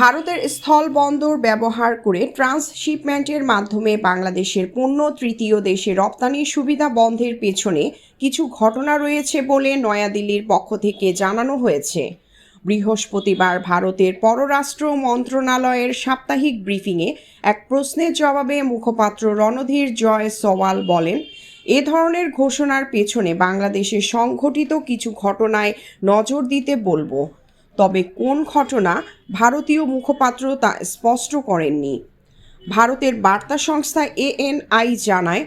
ভারতের স্থলবন্দর ব্যবহার করে ট্রান্সশিপমেন্টের মাধ্যমে বাংলাদেশের পণ্য তৃতীয় দেশে রপ্তানির সুবিধা বন্ধের পেছনে কিছু ঘটনা রয়েছে বলে নয়াদিল্লির পক্ষ থেকে জানানো হয়েছে। বৃহস্পতিবার ভারতের পররাষ্ট্র মন্ত্রণালয়ের সাপ্তাহিক ব্রিফিংয়ে এক প্রশ্নের জবাবে মুখপাত্র রণধীর জয় সওয়াল বলেন, এ ধরনের ঘোষণার পেছনে বাংলাদেশে সংঘটিত কিছু ঘটনায় নজর দিতে বলব। তবে কোন ঘটনা ভারতীয় মুখপাত্র তা স্পষ্ট করেননি। ভারতের বার্তা সংস্থা এএনআই জানায়,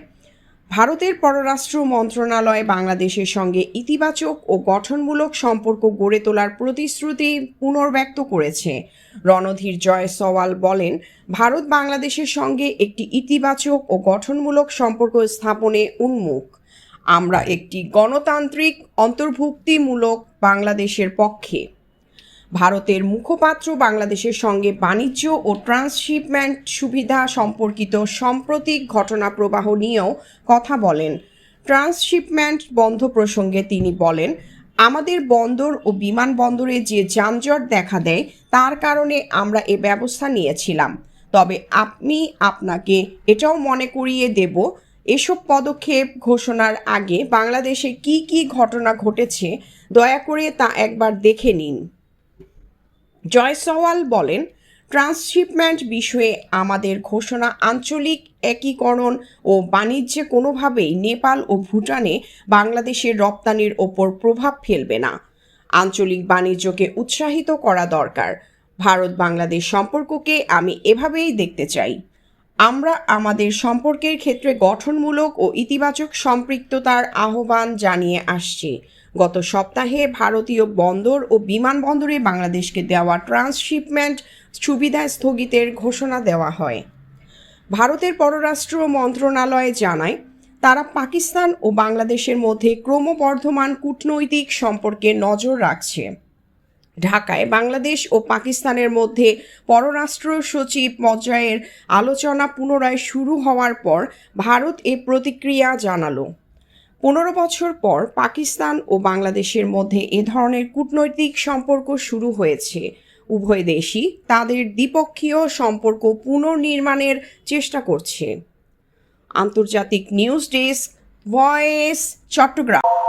ভারতের পররাষ্ট্র মন্ত্রণালয় বাংলাদেশের সঙ্গে ইতিবাচক ও গঠনমূলক সম্পর্ক গড়ে তোলার প্রতিশ্রুতি পুনর্ব্যক্ত করেছে। রণধীর জয় সওয়াল বলেন, ভারত বাংলাদেশের সঙ্গে একটি ইতিবাচক ও গঠনমূলক সম্পর্ক স্থাপনে উন্মুখ। আমরা একটি গণতান্ত্রিক, অন্তর্ভুক্তিমূলক বাংলাদেশের পক্ষে। ভারতের মুখপাত্র বাংলাদেশের সঙ্গে বাণিজ্য ও ট্রান্সশিপমেন্ট সুবিধা সম্পর্কিত সাম্প্রতিক ঘটনা প্রবাহ নিয়েও কথা বলেন। ট্রান্সশিপমেন্ট বন্ধ প্রসঙ্গে তিনি বলেন, আমাদের বন্দর ও বিমানবন্দরে যে যানজট দেখা দেয়, তার কারণে আমরা এ ব্যবস্থা নিয়েছিলাম। তবে আপনি আপনাকে এটাও মনে করিয়ে দেব, এসব পদক্ষেপ ঘোষণার আগে বাংলাদেশে কি কি ঘটনা ঘটেছে, দয়া করে তা একবার দেখে নিন। জয়সওয়াল বলেন, ট্রান্সশিপমেন্ট বিষয়ে আমাদের ঘোষণা আঞ্চলিক একীকরণ ও বাণিজ্যে কোনোভাবেই নেপাল ও ভুটানে বাংলাদেশের রপ্তানির ওপর প্রভাব ফেলবে না। আঞ্চলিক বাণিজ্যকে উৎসাহিত করা দরকার। ভারত বাংলাদেশ সম্পর্ককে আমি এভাবেই দেখতে চাই। আমরা আমাদের সম্পর্কের ক্ষেত্রে গঠনমূলক ও ইতিবাচক সম্পৃক্ততার আহ্বান জানিয়ে আসছি। গত সপ্তাহে ভারতীয় বন্দর ও বিমানবন্দরে বাংলাদেশকে দেওয়া ট্রান্সশিপমেন্ট সুবিধা স্থগিতের ঘোষণা দেওয়া হয়। ভারতের পররাষ্ট্র মন্ত্রণালয় জানায়, তারা পাকিস্তান ও বাংলাদেশের মধ্যে ক্রমবর্ধমান কূটনৈতিক সম্পর্কে নজর রাখছে। ঢাকায় বাংলাদেশ ও পাকিস্তানের মধ্যে পররাষ্ট্র সচিব পর্যায়ের আলোচনা পুনরায় শুরু হওয়ার পর ভারত এ প্রতিক্রিয়া জানালো। পনেরো বছর পর পাকিস্তান ও বাংলাদেশের মধ্যে এ ধরনের কূটনৈতিক সম্পর্ক শুরু হয়েছে। উভয় দেশই তাদের দ্বিপক্ষীয় সম্পর্ক পুনর্নির্মাণের চেষ্টা করছে। আন্তর্জাতিক নিউজ ডেস্ক, ভয়েস, চট্টগ্রাম।